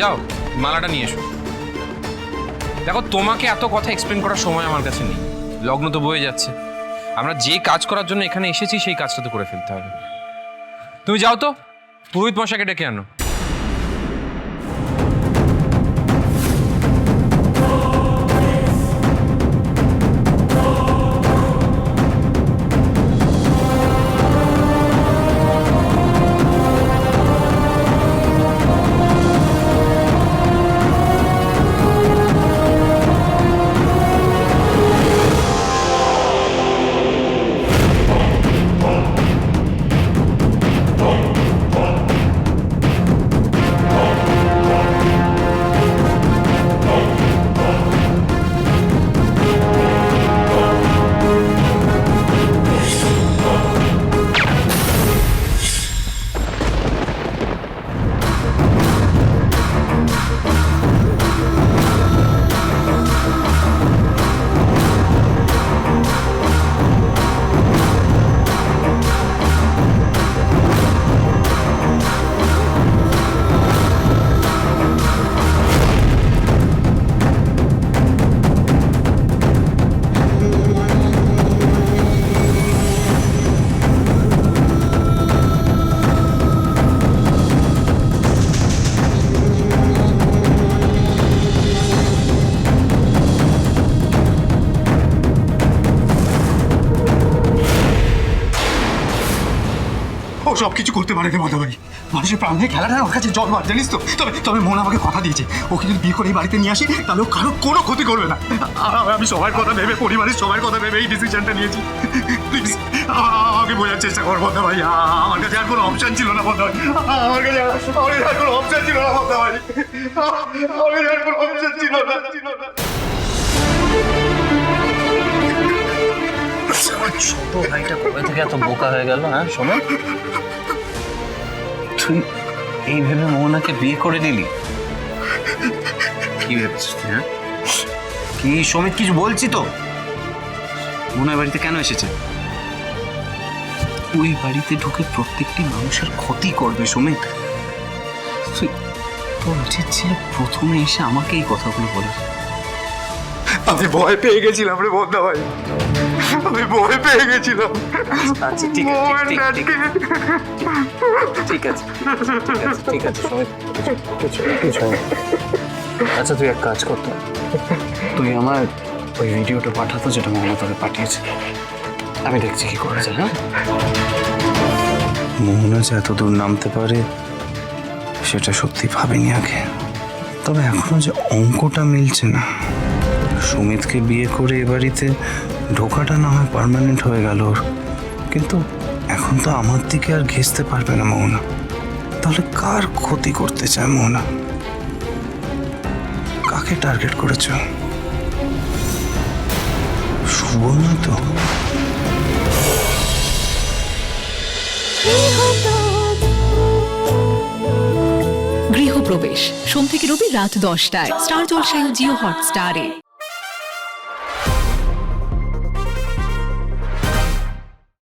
যাও, মালাটা নিয়ে এসো। দেখো, তোমাকে এত কথা এক্সপ্লেন করার সময় আমার কাছে নেই। লগ্ন তো বয়ে যাচ্ছে। আমরা যে কাজ করার জন্য এখানে এসেছি, সেই কাজটা তো করে ফেলতে হবে। তুমি যাও তো, পুরোহিত মশাকে ডেকে আনো। সব কিছু করতে পারে রে মাধবাই মানুষের প্রাণ নিয়ে খেলাটা ওর কাছে জল মার জানিস তো? তবে তবে মন আমাকে কথা দিয়েছে। ওকে যদি বিয়ে করে এই বাড়িতে নিয়ে আসি, তাহলে ও কারও কোনো ক্ষতি করবে না। আমি সবার কথা ভেবে, পরিবারের সবার কথা ভেবে এই ডিসিশনটা নিয়েছি। প্লিজ আমাকে বোঝার চেষ্টা কর বন্ধা ভাই আমার কাছে আর কোনো অপশন ছিল না বন্ধা আমার কাছে আমার কাছে আর কোনো অপশন ছিল না বন্ধা ভাই আমার কাছে আর কোনো অপশন ছিল না ছিল না। ছোট ভাইটা কবে থেকে এত বোকা হয়ে গেল হ্যাঁ? শোনো। তুই এই ভেবে মোহনাকে বিয়ে করে দিলি? কি ভেবেছিস হ্যাঁ? কি সমিত, কিছু বলছি তো? মোহনার বাড়িতে কেন এসেছে? ওই বাড়িতে ঢুকে প্রত্যেকটি মানুষের ক্ষতি করবে, সমিত। তুই, তোর উচিত ছিল প্রথমে এসে আমাকে এই কথাগুলো বলার। আমি ভয় পেয়ে গেছিলাম রে বন্ধা ভাই আমি ভয় পেয়ে গেছিলাম আচ্ছা ঠিক আছে ঠিক আছে ঠিক আছে ঠিক আছে কিছু কিছু আচ্ছা তুই এক কাজ করতো তুই আমার ওই ভিডিওটা পাঠাতো যেটা মোহনা তোকে পাঠিয়েছে। আমি দেখছি কি করা যায় হ্যাঁ? মোহনা যে এত দূর নামতে পারে সেটা সত্যি ভাবিনি আগে। তবে এখনও যে অঙ্কটা মিলছে না। সুমিতকে বিয়ে করে এ বাড়িতে ঢোকাটা না হয় পার্মানেন্ট হয়ে গেল ওর। কিন্তু এখন তো আমার দিকে আর ঘেঁচতে পারবে না মোহনা তাহলে কার ক্ষতি করতে চায় মোহনা কাকে টার্গেট করেছ? সুবর্ণা তো। গৃহপ্রবেশ। সোম থেকে রবি রাত দশটায়। স্টার জলসায় জিও হটস্টারে।